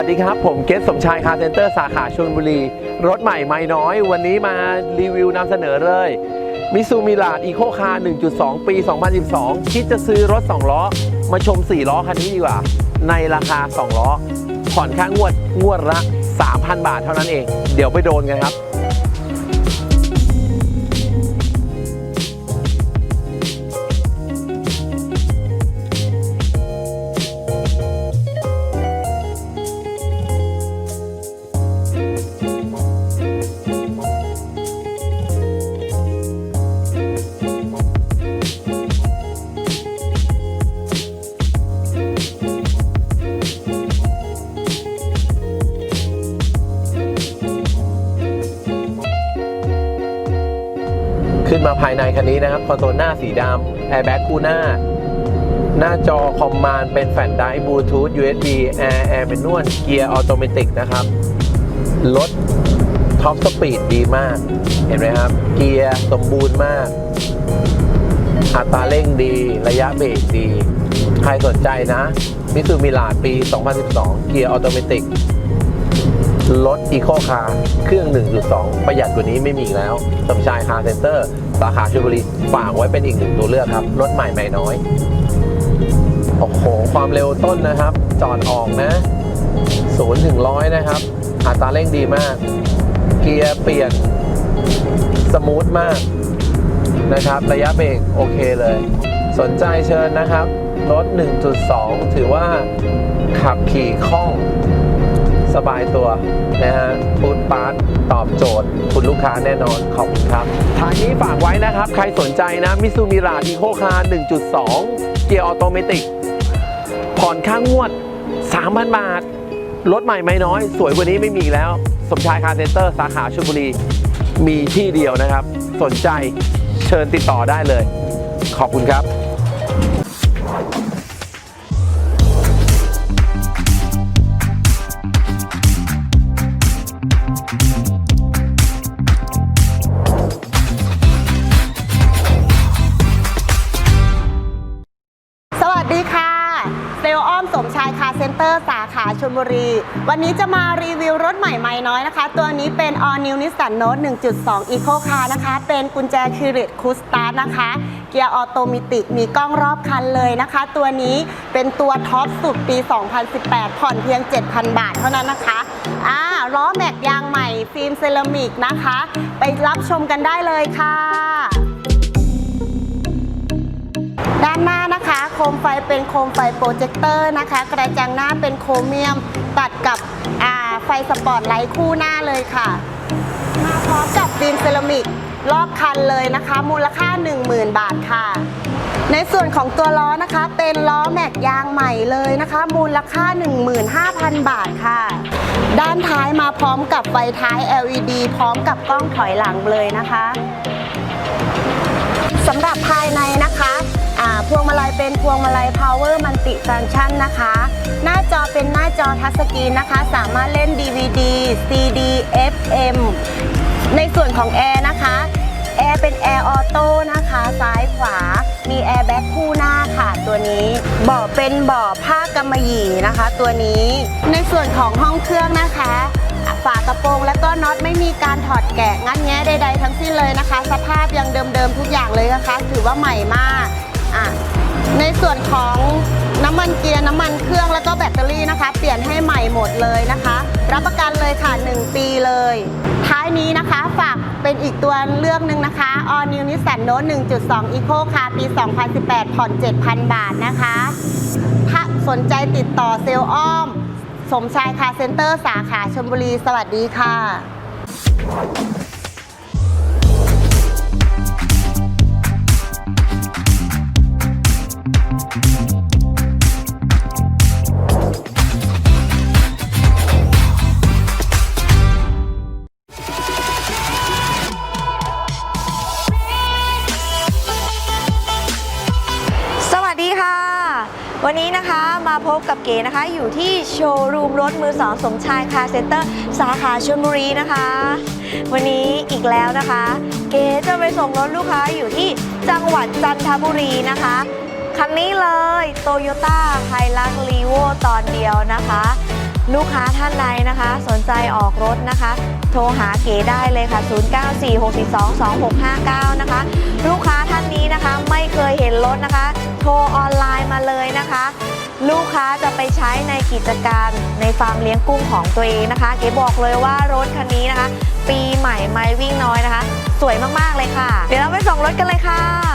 วัสดีครับ ผมเกสสมชายคาร์เซ็นเตอร์สาขาชลบุรี รถใหม่ไม่น้อย วันนี้มารีวิวนำเสนอเลยมิซูมิลาดอีโคคาร์1.2 ปี 2012 คิดจะซื้อรถ 2 ล้อ มาชม 4 ล้อคันนี้ดีกว่า ในราคา 2 ล้อ ผ่อนค่างวดงวดละ 3,000 บาทเท่านั้นเอง เดี๋ยวไปโดนกันครับ นี้นะครับคอนโซลหน้าสีดำแอร์แบ็กคู่หน้า หน้าจอคอมมานด์เป็นแฟลชไดร์บลูทูธ USB แอร์แอร์เป็นนวลเกียร์ออโตเมติกนะครับรถท็อปสปีดดีมาก เห็นไหมครับ เกียร์สมบูรณ์มาก อัตราเร่งดีระยะเบรกดี ใครสนใจนะมิซูมิลาปี 2012 เกียร์ออโตเมติก รถอีโคคาร์เครื่อง 1.2 ประหยัดกว่านี้ไม่มีแล้วสมชายคาร์เซ็นเตอร์สาขาชลบุรีฝากไว้เป็นอีกหนึ่งตัวเลือกครับ รถใหม่ไม่น้อย โอ้โห ความเร็วต้นนะครับ จอดออกนะ0ถึง100นะครับอัตราเร่งดีมาก เกียร์เปลี่ยน สมูทมากนะครับ ระยะเบรกโอเคเลย สนใจเชิญนะครับ รถ 1.2 ถือว่าขับขี่คล่อง สบายตัวนะฮะฟูดปาร์ตตอบโจทย์ คุณลูกค้าแน่นอนขอบคุณครับ ทางนี้ฝากไว้นะครับ ใครสนใจนะมิซูมิราดีโคคา1.2 เกียร์ออโตเมติกผ่อนค่างวด 3,000 บาท รถใหม่ไม่น้อย สวยกว่านี้ไม่มีแล้ว สมชายคาร์เซ็นเตอร์ สาขาชลบุรี มีที่เดียวนะครับ สนใจเชิญติดต่อได้เลย ขอบคุณครับ วัสดีค่ะ เซลอ้อมสมชายคาร์เซ็นเตอร์สาขาชลบุรี วันนี้จะมารีวิวรถใหม่ไม่น้อยนะคะ ตัวนี้เป็น All New Nissan Note 1.2 Eco Car นะคะ เป็นกุญแจคิริตคูสตาร์นะคะ เกียร์ออโตมิติมีกล้องรอบคันเลยนะคะ ตัวนี้เป็นตัวท็อปสุดปี 2018 ผ่อนเพียง 7,000 บาทเท่านั้นนะคะอ่าล้อแม็กยางใหม่ฟิล์มเซรามิกนะคะ ไปรับชมกันได้เลยค่ะ ด้านหน้านะคะ คมไฟเป็นโคมไฟโปรเจคเตอร์นะคะ กระจังหน้าเป็นโครเมียม ตัดกับไฟสปอตไลท์คู่หน้าเลยค่ะมาพร้อมกับฟิล์มเซรามิกรอบคันเลยนะคะ มูลค่า 10,000 บาทค่ะ ในส่วนของตัวล้อนะคะ เป็นล้อแม็กยางใหม่เลยนะคะ มูลค่า 15,000 บาทค่ะ ด้านท้ายมาพร้อมกับไฟท้าย LED พร้อมกับกล้องถอยหลังเลยนะคะสำหรับภายในนะคะ เป็นพวงมาลัย power multi function นะคะ หน้าจอเป็นหน้าจอทัชสกรีนนะคะ สามารถเล่น DVD CD FM ในส่วนของแอร์นะคะแอร์เป็นแอร์ออโต้นะคะ ซ้ายขวา มีแอร์แบ็คคู่หน้าค่ะตัวนี้เบาะเป็นเบาะผ้ากำมะหยี่นะคะ ตัวนี้ในส่วนของห้องเครื่องนะคะฝากระโปรงและก็น็อตไม่มีการถอดแกะงัดแงะใดๆทั้งสิ้นเลยนะคะ สภาพยังเดิมๆทุกอย่างเลยนะคะ ถือว่าใหม่มาก ในส่วนของน้ำมันเกียร์น้ำมันเครื่องแล้วก็แบตเตอรี่นะคะ เปลี่ยนให้ใหม่หมดเลยนะคะ รับประกันเลยค่ะ 1 ปีเลย ท้ายนี้นะคะฝากเป็นอีกตัวเลือกหนึ่งนะคะ All New Nissan Note 1.2 Eco Car ปี 2018 ผ่อน 7,000 บาทนะคะ ถ้าสนใจติดต่อเซลล์อ้อม สมชายคาร์เซ็นเตอร์สาขาชลบุรี สวัสดีค่ะ เก๋นะคะ อยู่ที่โชว์รูมรถมือสองสมชายคาร์เซ็นเตอร์ สาขาชลบุรีนะคะ วันนี้อีกแล้วนะคะ เก๋จะไปส่งรถลูกค้าอยู่ที่จังหวัดจันทบุรีนะคะ คันนี้เลย Toyota h i l u x r e v o ตอนเดียวนะคะ ลูกค้าท่านใดนะคะ สนใจออกรถนะคะ โทรหาเก๋ได้เลยค่ะ 0946422659 นะคะ ลูกค้าท่านนี้นะคะไม่เคยเห็นรถนะคะ โทรออนไลน์มาเลยนะคะ ลูกค้าจะไปใช้ในกิจการในฟาร์มเลี้ยงกุ้งของตัวเองนะคะ เก๋บอกเลยว่ารถคันนี้นะคะ ปีใหม่ไม่วิ่งน้อยนะคะ สวยมากๆเลยค่ะ เดี๋ยวเราไปส่งรถกันเลยค่ะ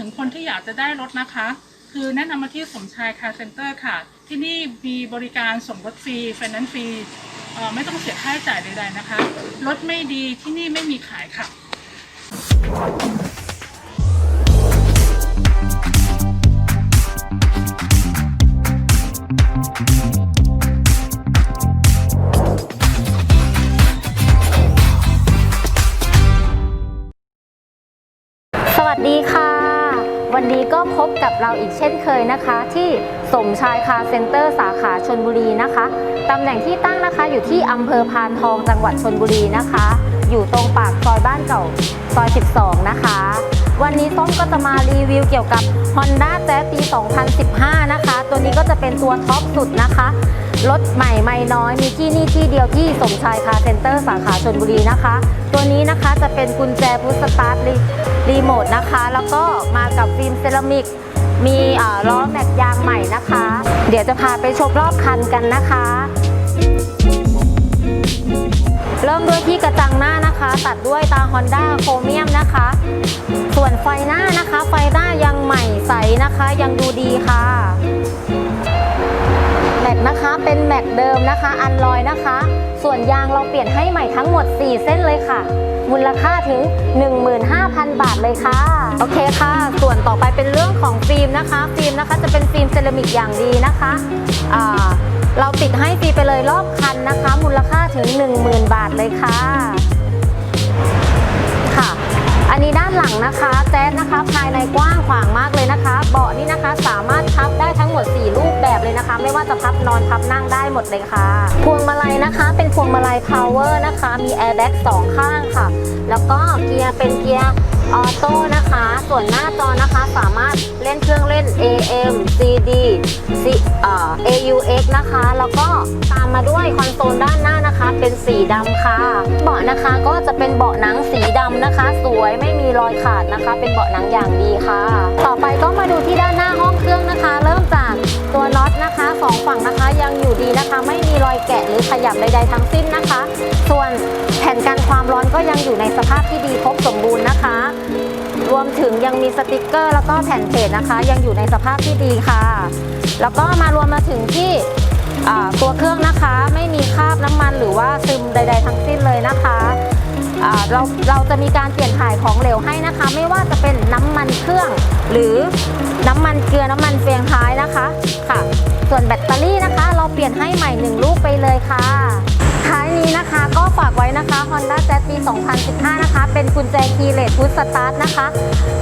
ถึงคนที่อยากจะได้รถนะคะ คือแนะนำมาที่สมชายคาร์เซ็นเตอร์ค่ะ ที่นี่มีบริการส่งรถฟรีไฟแนนซ์ฟรีไม่ต้องเสียค่าใช้จ่ายใดๆนะคะ รถไม่ดีที่นี่ไม่มีขายค่ะ บกับเราอีกเช่นเคยนะคะ ที่สมชายคาเซ็นเตอร์สาขาชนบุรีนะคะตำแหน่งที่ตั้งนะคะอยู่ที่อำเภอพานทองจังหวัดชนบุรีนะคะ อยู่ตรงปากซอยบ้านเก่าซอย 12 นะคะ วันนี้ส้มก็จะมารีวิวเกี่ยวกับ Honda Jazz ปี 2015 นะคะ ตัวนี้ก็จะเป็นตัวท็อปสุดนะคะ รถใหม่ไม่น้อยมีที่นี่ที่เดียวที่สมชายคาเซ็นเตอร์สาขาชนบุรีนะคะ ตัวนี้นะคะจะเป็นกุญแจพุชสตาร์ทรีรีโมทนะคะ แล้วก็มากับฟิล์มเซรามิก มีล้อแม็กยางใหม่นะคะ เดี๋ยวจะพาไปชมรอบคันกันนะคะ เริ่มด้วยที่กระจังหน้านะคะ ตัดด้วยตา Honda โครเมียมนะคะ ส่วนไฟหน้านะคะ ไฟหน้ายังใหม่ใสนะคะ ยังดูดีค่ะ นะคะ เป็นแม็กเดิมนะคะ อันลอยนะคะ ส่วนยางเราเปลี่ยนให้ใหม่ทั้งหมด 4 เส้นเลยค่ะ มูลค่าถึง 15,000 บาทเลยค่ะ โอเคค่ะ ส่วนต่อไปเป็นเรื่องของฟิล์มนะคะ ฟิล์มนะคะจะเป็นฟิล์มเซรามิกอย่างดีนะคะอ่าเราติดให้ฟรีไปเลยรอบคันนะคะ มูลค่าถึง 10,000 บาทเลยค่ะ ค่ะ อันนี้ด้านหลังนะคะแจ๊สนะคะภายในกว้างขวางมากเลยนะคะ เบาะนี่นะคะสามารถพับได้ทั้งหมด 4 รูปแบบเลยนะคะ ไม่ว่าจะพับนอนพับนั่งได้หมดเลยค่ะ พวงมาลัยนะคะ เป็นพวงมาลัยพาวเวอร์นะคะ มีแอร์แบ็กสองข้างค่ะ แล้วก็เกียร์เป็นเกียร์ ออโต้นะคะ ส่วนหน้าจอนะคะสามารถเล่นเครื่องเล่น AM CD C เอ่อ AUX นะคะ แล้วก็ตามมาด้วยคอนโซลด้านหน้านะคะ เป็นสีดำค่ะ เบาะนะคะก็จะเป็นเบาะหนังสีดำนะคะ สวยไม่มีรอยขาดนะคะ เป็นเบาะหนังอย่างดีค่ะ ต่อไปก็มาดูที่ด้านหน้าห้องเครื่องนะคะ เริ่มจากตัวน็อตนะคะสองฝั่งนะคะยังอยู่ดีนะคะ ไม่มีรอยแกะหรือขยับใดๆทั้งสิ้นนะคะ ส่วนแผ่นกันความร้อนก็ยังอยู่ในสภาพที่ดีครบสมบูรณ์นะคะ รวมถึงยังมีสติกเกอร์ แล้วก็แผ่นเพจนะคะ ยังอยู่ในสภาพที่ดีค่ะ แล้วก็มารวมมาถึงที่ตัวเครื่องนะคะไม่มีคราบน้ำมันหรือว่าซึมใด ๆ ทั้งสิ้นเลยนะคะเราเราจะมีการเปลี่ยนถ่ายของเหลวให้นะคะ ไม่ว่าจะเป็นน้ำมันเครื่อง หรือน้ำมันเกลือน้ำมันเฟืองท้ายนะคะค่ะ ส่วนแบตเตอรี่นะคะ เราเปลี่ยนให้ใหม่หนึ่งลูกไปเลยค่ะ นี้นะคะก็ฝากไว้นะคะ Honda Jazz ปี 2015 นะคะ เป็นกุญแจคีย์เลสพุชสตาร์ทนะคะ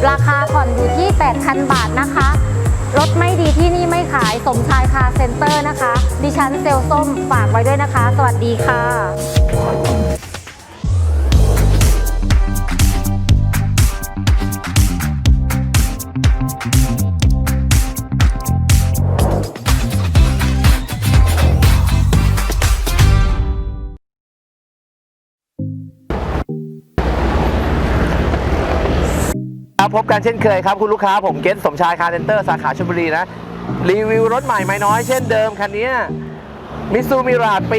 ราคาผ่อนอยู่ที่ 8,000 บาทนะคะ รถไม่ดีที่นี่ไม่ขายสมชายคาเซ็นเตอร์นะคะ ดิฉันเซลส้มฝากไว้ด้วยนะคะ สวัสดีค่ะ พบกันเช่นเคยครับ คุณลูกค้าผมเกตสมชายคาร์เซนเตอร์สาขาชลบุรีนะ รีวิวรถใหม่ไม่น้อยเช่นเดิมคันนี้มิซูมิราดปี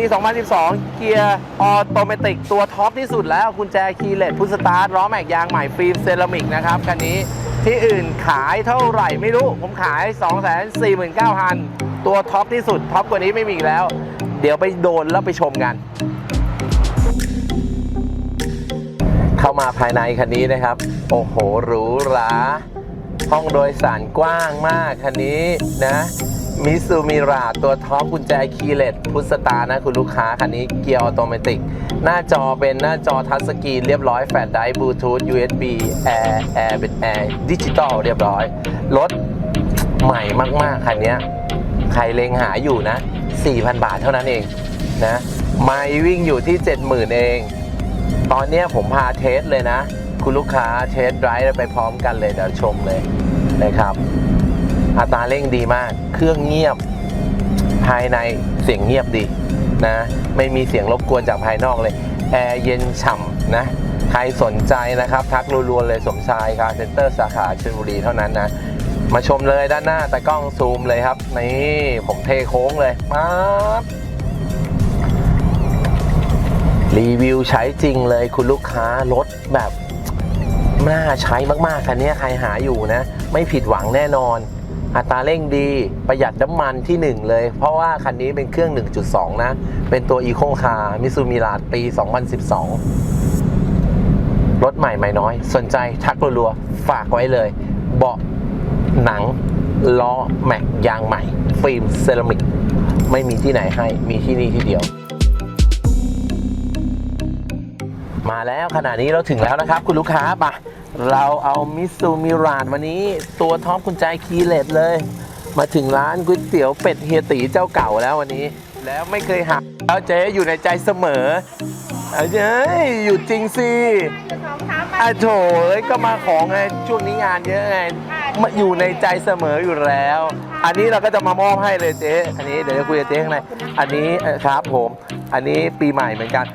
2012 เกียร์ออโตเมติกตัวท็อปที่สุดแล้วกุญแจคีเลสพุชสตาร์ทล้อแม็กยางใหม่ฟิล์มเซรามิกนะครับคันนี้ที่อื่นขายเท่าไหร่ไม่รู้ ผมขาย 249,000 ตัวท็อปที่สุดท็อปกว่านี้ไม่มีแล้ว เดี๋ยวไปโดนแล้วไปชมกัน เข้ามาภายในคันนี้นะครับ โอ้โหหรูหราห้องโดยสารกว้างมากคันนี้นะมิซูมิราตัวท็อปกุญแจคีย์เลสพุทสตานะคุณลูกค้าคันนี้เกียร์ออโตเมติก หน้าจอเป็นหน้าจอทัชสกรีนเรียบร้อยแฟลชไดร์บลูทูธ USB แอร์แอร์เป็นแอร์ดิจิตอลเรียบร้อย รถใหม่มาก ๆ คันนี้ใครเลงหาอยู่นะ 4,000 บาทเท่านั้นเองนะไม่วิ่งอยู่ที่ 70,000 เอง ตอนนี้ผมพาเทสเลยนะ คุณลูกค้าเทสไดรฟ์ไปพร้อมกันเลยเดี๋ยวชมเลยนะครับ อัตราเร่งดีมาก เครื่องเงียบภายในเสียงเงียบดีนะไม่มีเสียงรบกวนจากภายนอกเลยแอร์เย็นฉ่ำนะใครสนใจนะครับ ทักรัวๆเลยสมชายคาร์เซ็นเตอร์สาขาชลบุรีเท่านั้นนะ มาชมเลยด้านหน้าแต่กล้องซูมเลยครับ นี่ผมเทโค้งเลยมา รีวิวใช้จริงเลยคุณลูกค้ารถแบบน่าใช้มากๆคันนี้ใครหาอยู่นะ ไม่ผิดหวังแน่นอน อัตราเร่งดีประหยัดน้ำมันที่ 1 เลย เพราะว่าคันนี้เป็นเครื่อง 1.2 นะ เป็นตัว e c o Car มิซูมิ a ปี 2012 รถใหม่ไม่น้อย สนใจทักรัวๆ ฝากไว้เลย เบาะหนัง ล้อ แม็กยางใหม่ ฟิล์มเซรามิก ไม่มีที่ไหนให้มีที่นี่ที่เดียว มาแล้วขณะนี้เราถึงแล้วนะครับ คุณลูกค้าปะเราเอามิสซูมิรานวันนี้ตัวท็อปคุณใจคีย์เลสเลย มาถึงร้านก๋วยเตี๋ยวเป็ดเฮียตีเจ้าเก่าแล้ววันนี้ แล้วไม่เคยหักแล้วเจ๊อยู่ในใจเสมอเอาเจ๊อยู่จริงสิอะโถเอ้ยก็มาของไงช่วงนี้งานเยอะไงมา อยู่ในใจเสมออยู่แล้ว อันนี้เราก็จะมามอบให้เลยเจ๊อันนี้เดี๋ยวจะคุยกับเจ๊ข้างในอันนี้เอ่อครับผม อันนี้ปีใหม่เหมือนกัน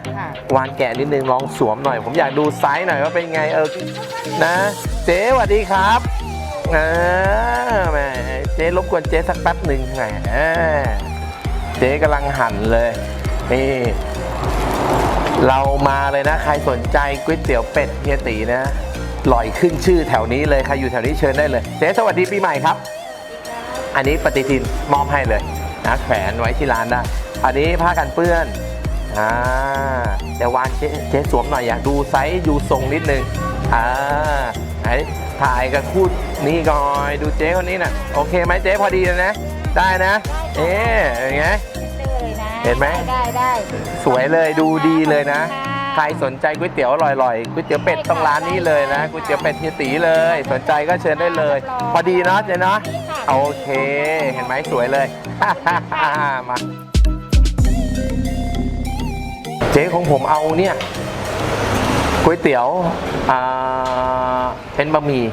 วานแกะนิดนึงลองสวมหน่อย ผมอยากดูไซส์หน่อยว่าเป็นไงเออนะ เจ๊สวัสดีครับอ่าแหมเจ๊รบกวนเจ๊สักแป๊บหนึ่งแหมเจ๊กำลังหั่นเลยนี่เรามาเลยนะ ใครสนใจก๋วยเตี๋ยวเป็ดเฮียตีนะห ล่อยขึ้นชื่อแถวนี้เลยใครอยู่แถวนี้เชิญได้เลยเจ๊สวัสดีปีใหม่ครับ อันนี้ปฏิทินมอบให้เลยนะแขวนไว้ที่ร้านได้ อันนี้ผ้ากันเปื้อนอ่าเดี๋ยววานเจ๊เจ๊สวมหน่อยอยากดูไซส์ดูทรงนิดนึงอ่าไหนถ่ายกับคู่นี่ก่อนดูเจ๊คนนี้น่ะโอเคไหมเจ๊พอดีเลยนะ ได้นะ เอ๊ะอย่างไงเห็นไหมได้ได้สวยเลยดูดีเลยนะ ใครสนใจก๋วยเตี๋ยวอร่อยๆก๋วยเตี๋ยวเป็ดต้องร้านนี้เลยนะก๋วยเตี๋ยวเป็ดเฮียตีเลย สนใจก็เชิญได้เลย พอดีเนาะเจ๊เนาะโอเค เห็นไหมสวยเลยมาเจ๊ของผมเอาเนี่ยก๋วยเตี๋ยวอ่าเป็นบะหมี่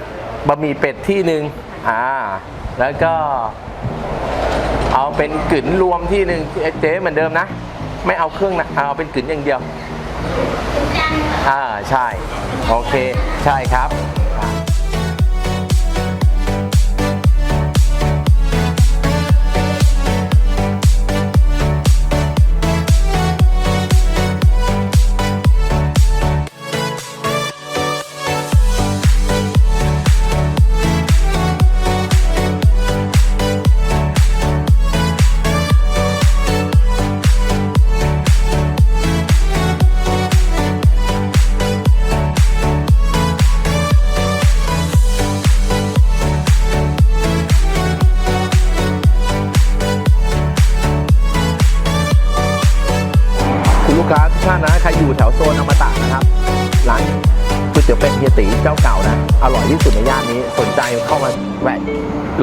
บะหมี่เป็ดที่หนึ่งอ่า แล้วก็ เอาเป็นกึ๋นรวมที่หนึ่งเจ๊เหมือนเดิมนะ ไม่เอาเครื่องนะเอาเป็นกึ๋นอย่างเดียว อ่าใช่ โอเค ใช่ครับ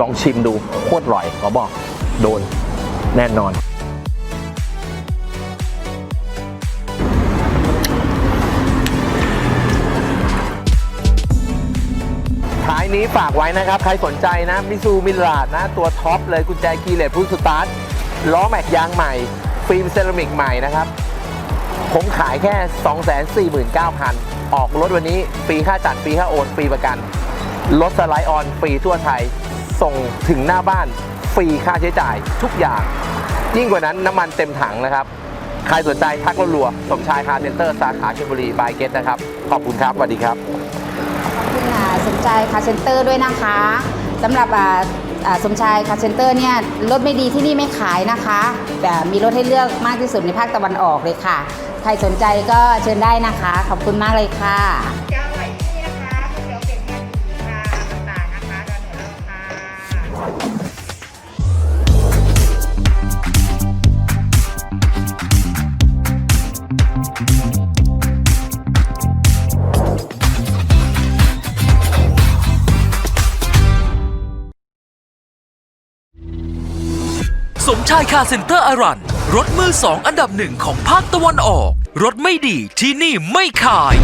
ลองชิมดูโคตรอร่อยขอบอกโดนแน่นอน ท้ายนี้ฝากไว้นะครับ ใครสนใจนะมิซูมิลาดนะ ตัวท็อปเลยกุญแจคีย์เลสพุทสตาร์ทล้อแม็กยางใหม่ ฟิล์มเซรามิกใหม่นะครับ ผมขายแค่ 249,000 ออกรถวันนี้ฟรีค่าจัดฟรีค่าโอนฟรีประกันรถสไลด์ออนฟรีทั่วไทย ส่งถึงหน้าบ้านฟรีค่าใช้จ่ายทุกอย่าง ยิ่งกว่านั้นน้ำมันเต็มถังนะครับ ใครสนใจทักเราลัวสมชายคาร์เซนเตอร์สาขาชลบุรีบายเกตนะครับ ขอบคุณครับสวัสดีครับ ขอบคุณค่ะสมชายคาร์เซนเตอร์ด้วยนะคะสำหรับสมชายคาร์เซนเตอร์เนี่ยรถไม่ดีที่นี่ไม่ขายนะคะแต่มีรถให้เลือกมากที่สุดในภาคตะวันออกเลยค่ะ ใครสนใจก็เชิญได้นะคะ ขอบคุณมากเลยค่ะายคาเซ็นเตอร์อารัน รถมือสองอันดับหนึ่งของภาคตะวันออก รถไม่ดีที่นี่ไม่ขาย